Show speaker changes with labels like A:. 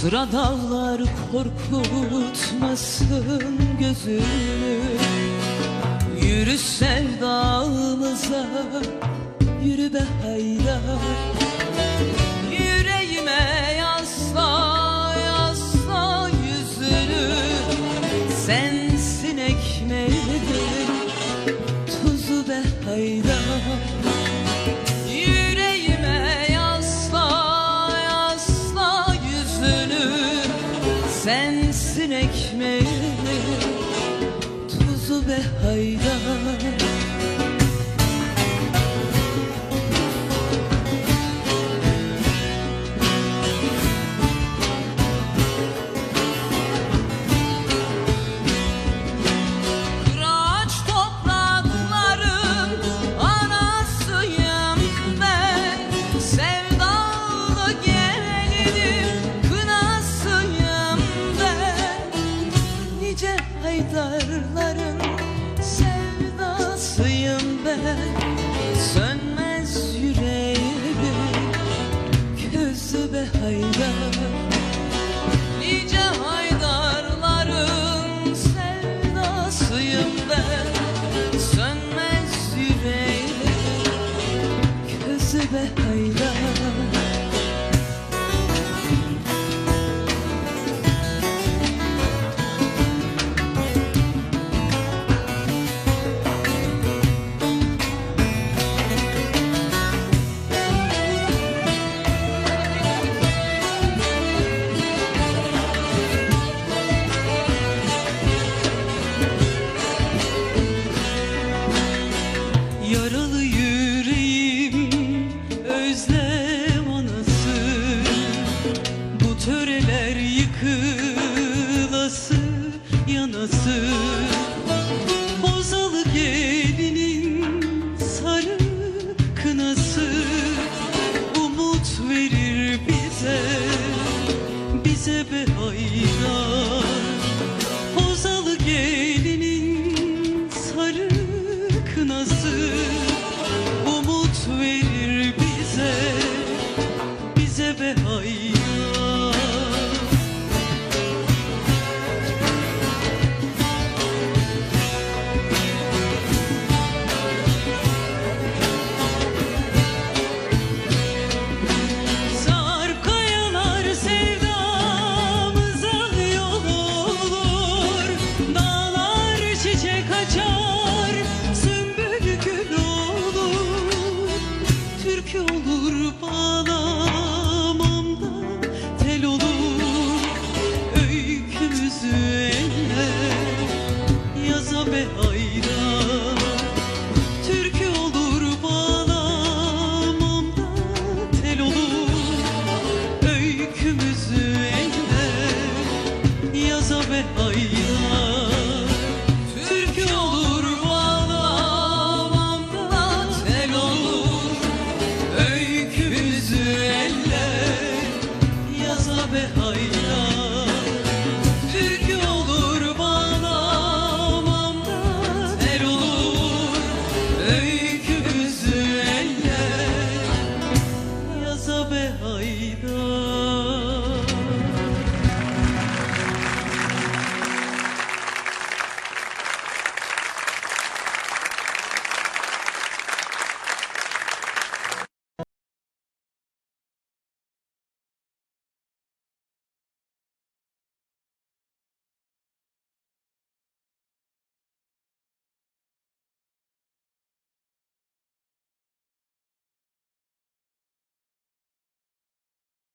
A: Sıra dağlar korkutmasın gözünü Yürü sevdamıza, yürü be haydar Nasıl hayır ver ahí